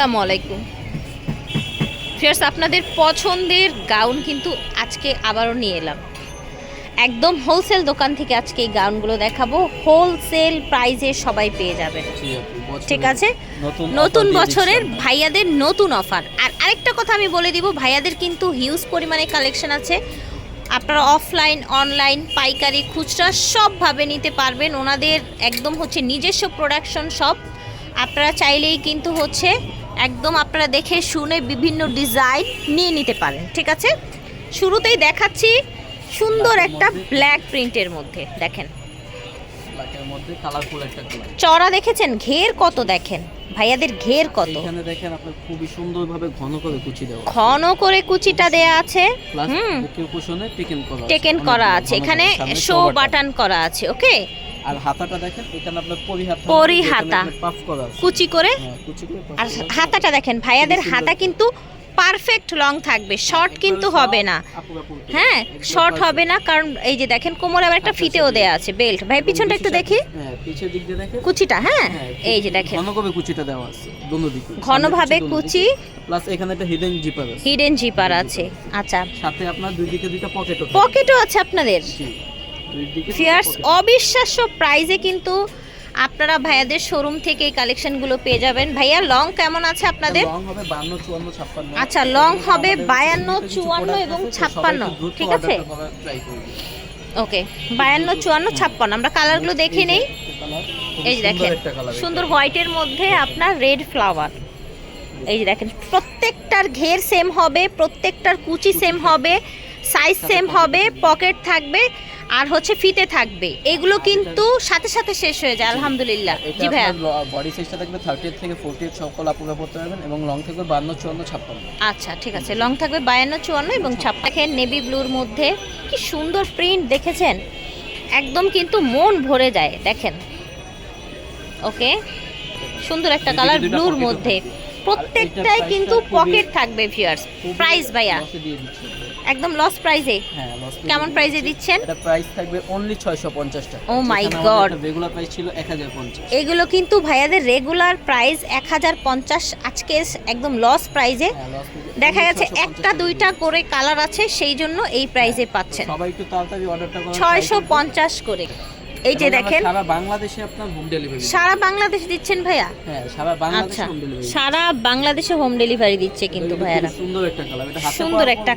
আসসালামু আলাইকুম। ফিয়ার্স আপনাদের পছন্দের গাউন কিন্তু আজকে আবারও নিয়ে এলাম। একদম হোলসেল দোকান থেকে আজকে এই গাউনগুলো দেখাবো। হোলসেল প্রাইজে সবাই পেয়ে যাবেন। ঠিক আছে? নতুন বছরের ভাইয়াদের নতুন অফার আর আরেকটা কথা আমি বলে দিব ভাইয়াদের কিন্তু হিউজ পরিমাণে কালেকশন আছে। আপনারা অফলাইন অনলাইন পাইকারি খুচরা সবভাবে নিতে পারবেন। ওনাদের একদম হচ্ছে নিজস্ব প্রোডাকশন সব আপনারা চাইলেই কিন্তু হচ্ছে একদম আপনারা দেখে শুনে বিভিন্ন ডিজাইন নিয়ে নিতে পারেন ঠিক আছে? শুরুতেই দেখাচ্ছি সুন্দর একটা ব্ল্যাক প্রিন্টের মধ্যে দেখেন। চড়া দেখেছেন? ঘের কত দেখেন? ভাইয়াদের ঘের কত? এখানে দেখেন আপনার খুবই সুন্দরভাবে ঘন করে কুচি দেওয়া ঘন করে কুচিটা দেয়া আছে। হুম। টেকেন করা আছে। এখানে শো বাটন করা আছে ওকে আর হাতাটা দেখেন এখানে আপনার পরি হাতা পরি হাতা। পাফ করা কুচি করে? হ্যাঁ, কুচি করে আর হাতাটা দেখেন ভাইয়াদের হাতা কিন্তু পারফেক্ট লং থাকবে। শর্ট কিন্তু হবে না। হ্যাঁ শর্ট হবে না কারণ এই যে দেখেন কোমরে আবার একটা আচ্ছা, ফিতেও আচ্ছা, দেয়া আছে বেল্ট ভাই পিছনটা একটু দেখি। হ্যাঁ কুচিটা হ্যাঁ? হ্যাঁ, এই যে দেখেন। ঘন করে কুচিটা দেওয়া আছে দোনো দিকে। ঘনভাবে কুচি। প্লাস এখানে একটা হিডেন জিপার আছে। হিডেন জিপার আছে। আচ্ছা। সাথে আপনার দুই দিকে দুইটা পকেটও পকেটও আছে আপনাদের? ফিয়ার্স অবিশ্বাস্য প্রাইজে কিন্তু আপনারা ভাইয়াদের শোরুম থেকে এই কালেকশনগুলো পেয়ে যাবেন। ভাইয়া লং কেমন আছে আপনাদের? লং হবে 52 54 56 আচ্ছা, লং হবে বায়ান্ন 52, কিছু 54 product এবং আছে, তো সবাই 56 একটু দ্রুত ঠিক আছে? ওকে বায়ান্ন চুয়ান্ন ছাপ্পান্ন। আমরা কালারগুলো দেখে নেই। এই যে দেখেন সুন্দর হোয়াইটের মধ্যে আপনার রেড ফ্লাওয়ার এই যে দেখেন প্রত্যেকটার ঘের সেম হবে প্রত্যেকটার কুচি সেম হবে সাইজ সেম হবে পকেট থাকবে। আর হচ্ছে ফিতে থাকবে। এগুলো কিন্তু সাথে সাথে শেষ হয়ে যায় আলহামদুলিল্লাহ। জি ভাইয়া। বডি সাইজটা থাকবে 38 থেকে 48 সকল আপুরা পড়তে পারবেন এবং লং থাকবে 52 54 56 আচ্ছা ঠিক আছে। লং থাকবে বায়ান্ন চুয়ান্ন এবং ছাপ্পা দেখেন নেভি ব্লুর মধ্যে কি সুন্দর প্রিন্ট দেখেছেন? একদম কিন্তু মন ভরে যায় দেখেন। ওকে? সুন্দর একটা কালার ব্লুর মধ্যে। প্রত্যেকটাই কিন্তু পকেট থাকবে ভিউয়ার্স প্রাইস ভাইয়া। একদম লস প্রাইসে হ্যাঁ কেমন প্রাইজে প্রাইসে দিচ্ছেন? এটা প্রাইস থাকবে অনলি 650 টাকা। Oh my god regular price ছিল 1050 এগুলো কিন্তু ভাইয়াদের রেগুলার প্রাইস এক হাজার পঞ্চাশ আজকে একদম লস প্রাইজে হ্যাঁ, দেখা গেছে একটা দুইটা করে কালার আছে সেই জন্য এই প্রাইসে পাচ্ছেন। সবাই একটু তাড়াতাড়ি অর্ডারটা ছয়শো পঞ্চাশ করে। এই যে দেখেন সারা বাংলাদেশে আপনার হোম ডেলিভারি সারা বাংলাদেশ দিচ্ছেন ভাইয়া? হ্যাঁ সারা বাংলাদেশে আচ্ছা হোম ডেলিভারি সারা বাংলাদেশে হোম ডেলিভারি দিচ্ছে কিন্তু ভাইয়ারা। সুন্দর একটা কালার এটা হাতে সুন্দর একটা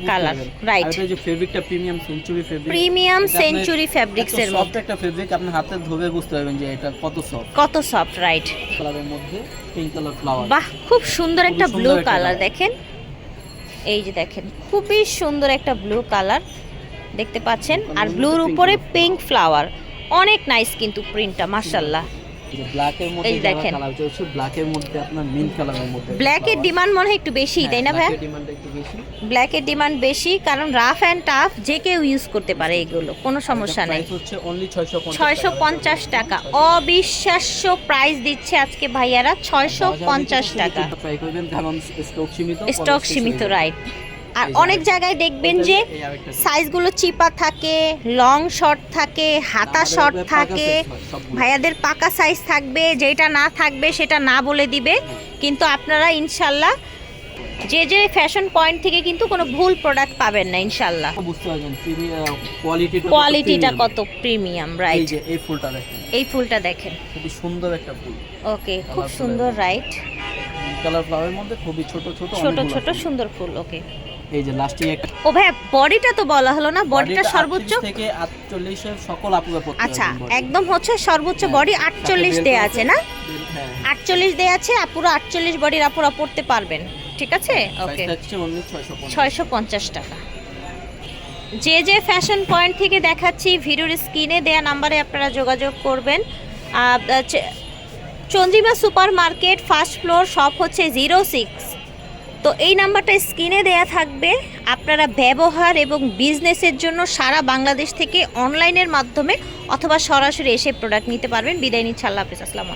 right. আর এটা যে ফেব্রিকটা premium century fabric premium century fabrics এর সফট একটা ফেব্রিক আপনি হাতে ধরে বুঝতে পারবেন যে এটা কত সফট কত সফট রাইট কালারের মধ্যে পিঙ্ক কালার ফ্লাওয়ার বাহ খুব সুন্দর একটা ব্লু কালার দেখেন। এই যে দেখেন খুবই সুন্দর একটা ব্লু কালার দেখতে পাচ্ছেন। আর ব্লুর উপরে পিঙ্ক ফ্লাওয়ার অনেক নাইস কিন্তু প্রিন্টটা মাশাল্লাহ ব্ল্যাকের মধ্যে এই দেখেন। ব্ল্যাকের মধ্যে আপনার মিন্ট কালারের মধ্যে ব্ল্যাকের ডিমান্ড মনে হয় একটু বেশি তাই না বেশি। ব্ল্যাকের ডিমান্ড বেশি কারণ রাফ অ্যান্ড টাফ যে কেউ ইউজ করতে পারে এগুলো কোনো সমস্যা নেই। হচ্ছে অনলি 650 ছয়শো পঞ্চাশ টাকা। অবিশ্বাস্য প্রাইস দিচ্ছে আজকে ভাইয়ারা ছয়শো পঞ্চাশ টাকা। ট্রাই করবেন কারণ স্টক সীমিত স্টক সীমিত রাইট আর অনেক জায়গায় দেখবেন যে সাইজগুলো চিপা থাকে লং শর্ট থাকে হাতা শর্ট থাকে। ভাইয়াদের পাকা সাইজ থাকবে যেটা না থাকবে সেটা না বলে দিবে। কিন্তু আপনারা ইনশাল্লাহ যে যে ফ্যাশন পয়েন্ট থেকে কিন্তু কোনো ভুল প্রোডাক্ট পাবেন না ইনশাল্লাহ। কোয়ালিটিটা কত প্রিমিয়াম রাইট এই ফুলটা দেখেন। এই ফুলটা দেখেন। খুবই সুন্দর একটা ফুল। ওকে খুব সুন্দর রাইট কালার ফ্লাওয়ারের মধ্যে খুবই ছোট ছোট ছোট ছোট সুন্দর ফুল ওকে এই যে লাস্টে একটা ও ভাই বডিটা তো বলা হলো না বডিটা সর্বোচ্চ? থেকে 48 এর সকল আপুরা পড়তে আচ্ছা একদম হচ্ছে সর্বোচ্চ হ্যাঁ, বডি আটচল্লিশ belt দেয়া আছে না? হ্যাঁ। আটচল্লিশ দেয়া আছে আপুরো আটচল্লিশ বডির আপুরা পড়তে পারবেন ঠিক আছে? ওকে অনলি 650 ছয়শো পঞ্চাশ। টাকা। যে যে ফ্যাশন পয়েন্ট থেকে দেখাচ্ছি ভিডিওর স্ক্রিনে দেয়া নাম্বারে আপনারা যোগাযোগ করবেন। Chandrima supermarket first floor shop হচ্ছে জিরো সিক্স তো এই নাম্বারটা স্ক্রিনে দেয়া থাকবে। আপনারা ব্যবহার এবং বিজনেসের জন্য সারা বাংলাদেশ থেকে অনলাইনের মাধ্যমে অথবা সরাসরি এসে প্রোডাক্ট নিতে পারবেন। বিদায় নিচ্ছে, আল্লাহ হাফিজ, আসসালামু